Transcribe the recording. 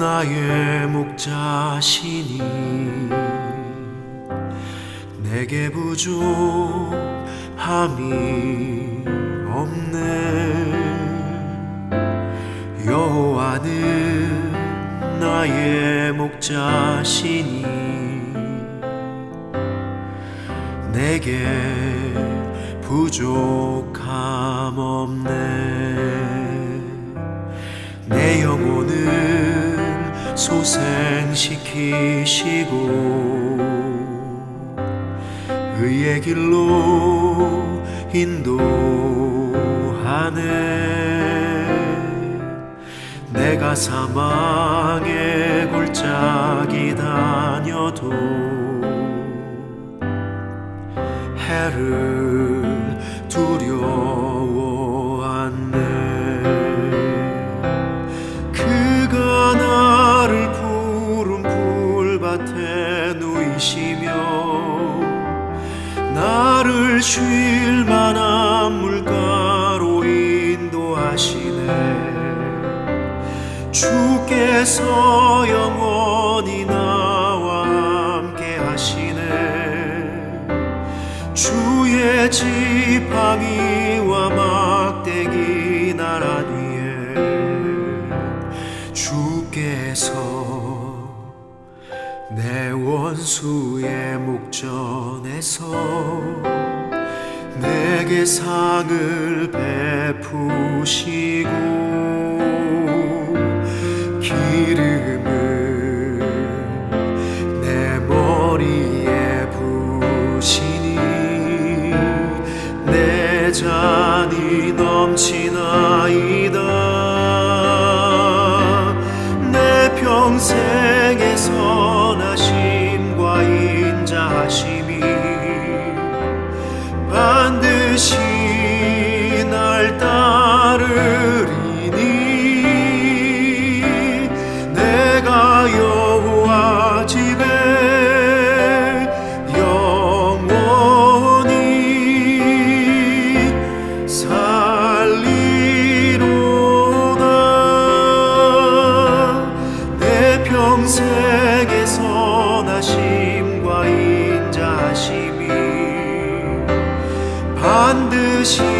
나의 목자시니 내게 부족함이 없네. 여호와는 나의 목자시니 내게 부족함 없네. 내 영혼은 소생시키시고 의의 길로 인도하네. 내가 사망의 골짜기 다녀도 해를 풀밭에 누이시며 나를 쉴 만한 물가로 인도하시네. 주께서 영원히 나와 함께 하시네. 주의 지팡이와 막대기 나란 위에 주께서 내 원수의 목전에서 내게 상을 베푸시고 인자 可。